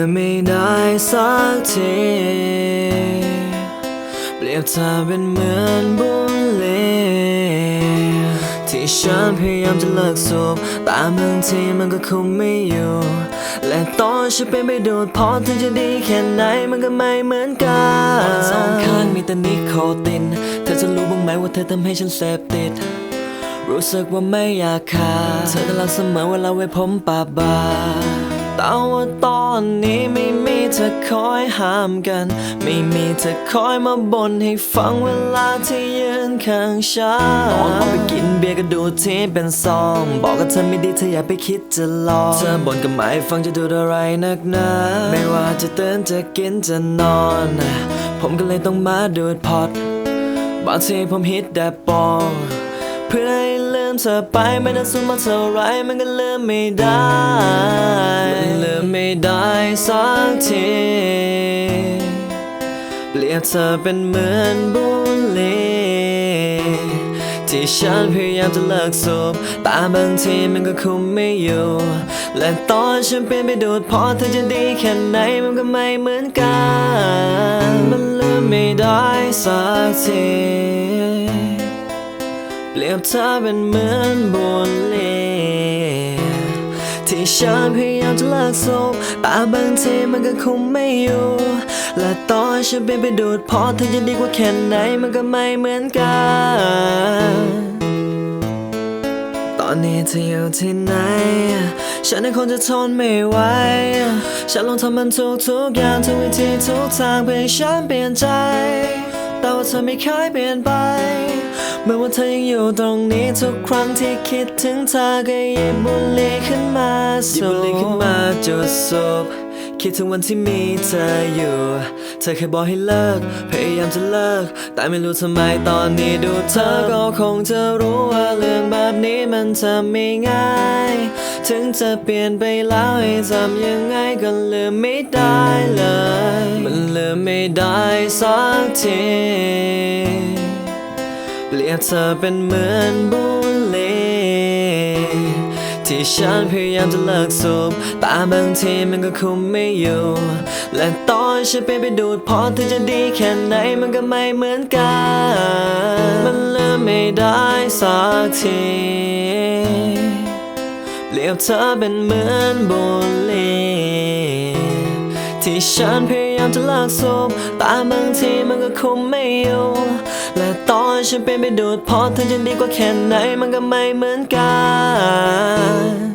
เลือไม่ได้สักที เปรียบเธอเป็นเหมือนบุหรี่ที่ฉันพยายามจะเลิกสูบแต่บางทีมันก็คุมไม่อยู่ และตอนฉันเป็นไปดูดพอถึงจะดีแค่ไหนมันก็ไม่เหมือนกันสองข้างมีแต่นิโคติน เธอจะรู้บ้างไหมว่าเธอทำให้ฉันเสพติด รู้สึกว่าไม่อยากขาดเธอตลอดเสมอเวลาไว้ผมปาบา แต่ว่าตอนนี้ไม่มีเธอคอยห้ามกัน ไม่มีเธอคอยมาบ่นให้ฟังเวลาที่ยืนข้างฉันตอนออกไปกินเบียร์ก็ดูที่เป็นซอง บอกกับเธอไม่ดีเธออย่าไปคิดจะลอง เธอบ่นก็ไม่ฟังจะดูอะไรนักหนาไม่ว่าจะเตือนจะกินจะนอน ผมก็เลยต้องมาดูดพอดบางทีผมฮิตแดบปองเพื่อให้ มเธอไปไม่ได้สูงมาเท่าไรมันก็ลืมไม่ได้มันลืมไม่ได้สักทีเปรียบเธอเป็นเหมือนบุหรี่ที่ฉันพยายามจะเลิกสูบแต่บางทีมันก็คุมไม่อยู่ และตอนฉันเป็นไปดูดพอเธอจะดีแค่ไหนมันก็ไม่เหมือนกัน มันลืมไม่ได้สักที เปรียบเธอเป็นเหมือนบุหรี่ที่ฉันพยายามจะเลิกสูบแต่บางทีมันก็คุมไม่อยู่ และตอนฉันเป็นไปดูดพอเธอจะดีกว่าแค่ไหนมันก็ไม่เหมือนกัน ตอนนี้เธออยู่ที่ไหน ฉันเองคงจะทนไม่ไหว ฉันลองทำมันทุกทุกอย่างทุกวิธีทุกทางเพื่อให้ฉันเปลี่ยนใจ แต่ว่าเธอไม่เคยเปลี่ยนไป เมื่อว่าเธอยังอยู่ตรงนี้ทุกครั้งที่คิดถึงเธอก็หยิบบุหรี่ขึ้นมาสูบหยิบบุหรี่ขึ้นมาจุดสูบคิดถึงวันที่มีเธออยู่ เธอเคยบอกให้เลิก พยายามจะเลิก แต่ไม่รู้ทำไมตอนนี้ดูเธอก็คงจะรู้ว่าเรื่องแบบนี้มันทำไม่ง่าย ถึงจะเปลี่ยนไปแล้วให้ทำยังไงก็ลืมไม่ได้เลย มันลืมไม่ได้สักที เปรียบเธอเป็นเหมือนบุหรี่ที่ฉันพยายามจะเลิกสูบแต่บางทีมันก็คุมไม่อยู่ และตอนฉันเป็นไปดูดพอเธอจะดีแค่ไหนมันก็ไม่เหมือนกัน มันเลืมไม่ได้สักทีเปรียบเธอเป็นเหมือนบุหรี่ ฉันพยายามจะลากศพแต่บางทีมันก็คงไม่อยู่ และตอนฉันเป็นไปดูดพอเธอจะดีกว่าแค่ไหนมันก็ไม่เหมือนกัน